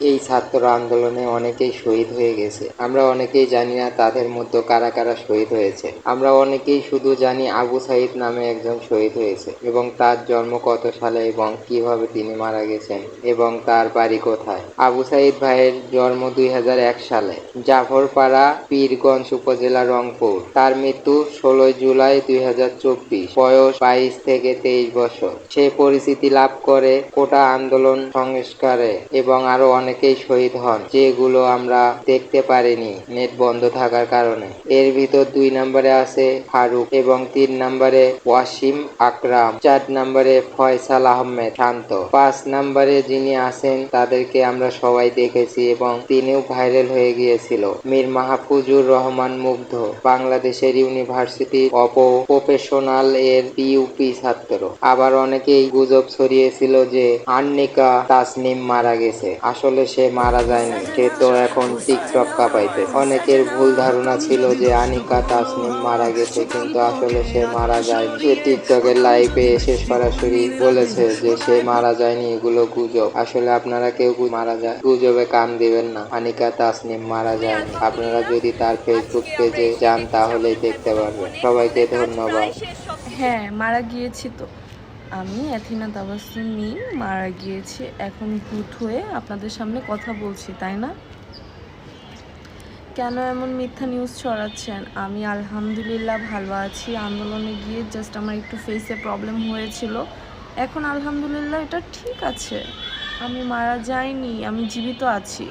এই ছাত্র আন্দোলনে অনেকেই শহীদ হয়ে গেছে। আমরা অনেকেই জানি না তাদের মধ্যে কারা কারা শহীদ হয়েছে। আমরা অনেকেই শুধু জানি আবু সাইদ নামে একজন শহীদ হয়েছে এবং তার জন্ম কত সালে এবং কীভাবে তিনি মারা গেছেন এবং তার বাড়ি কোথায়। আবু সাইদ ভাইয়ের জন্ম দুই হাজার এক সালে জাফরপাড়া পীরগঞ্জ উপজেলা রংপুর। তার মৃত্যু ষোলোই জুলাই দুই হাজার চব্বিশ, বয়স বাইশ থেকে তেইশ বছর। সে পরিচিতি লাভ করে কোটা আন্দোলন সংস্কারে এবং আরও অনেকেই শহীদ হন, যেগুলো আমরা দেখতে পারিনি নেট বন্ধ থাকার কারণে। এর ভিতর দুই নম্বরে আছে ফারুক এবং তিন নম্বরে ওয়াসিম আকরাম, চার নম্বরে ফয়সাল আহমেদ শান্ত। পাঁচ নম্বরে যিনি আছেন, তাদেরকে আমরা সবাই দেখেছি এবং তিনিও ভাইরাল হয়ে গিয়েছিল। মীর মাহফুজুর রহমান মুগ্ধ, বাংলাদেশের ইউনিভার্সিটি অপ প্রফেশনাল এর পিইউপি ছাত্র। আবার অনেকেই গুজব ছড়িয়েছিল যে আন্নিকা তাসনিম মারা গেছে। আসলে সে মারা যায়নি। সে তো এখন টিকটক কাঁপাইতে। অনেকের ভুল ধারণা ছিল যে আনিকা তাসনিম মারা গেছে, কিন্তু আসলে সে মারা যায়নি। সে টিকটকের লাইভে এসে সরাসরি বলেছে যে সে মারা যায়নি, এগুলো গুজব। আসলে আপনারা কেউ মারা যায় গুজবে কান দিবেন না। আনিকা তাসনিম মারা যায়নি। আপনারা যদি তার ফেসবুক পেজে যান, তাহলেই দেখতে পারবেন। সবাইকে ধন্যবাদ। হ্যাঁ মারা গিয়েছি তো। আমি অ্যাথিনা তাবাসুম মারা গিয়েছি এখন ভূত হয়ে আপনাদের সামনে কথা বলছি, তাই না? কেন এমন মিথ্যা নিউজ ছড়াচ্ছেন? আমি আলহামদুলিল্লাহ ভালো আছি। আন্দোলনে গিয়ে জাস্ট আমার একটু ফেসে প্রবলেম হয়েছিল। এখন আলহামদুলিল্লাহ এটা ঠিক আছে। আমি মারা যাইনি, আমি জীবিত আছি।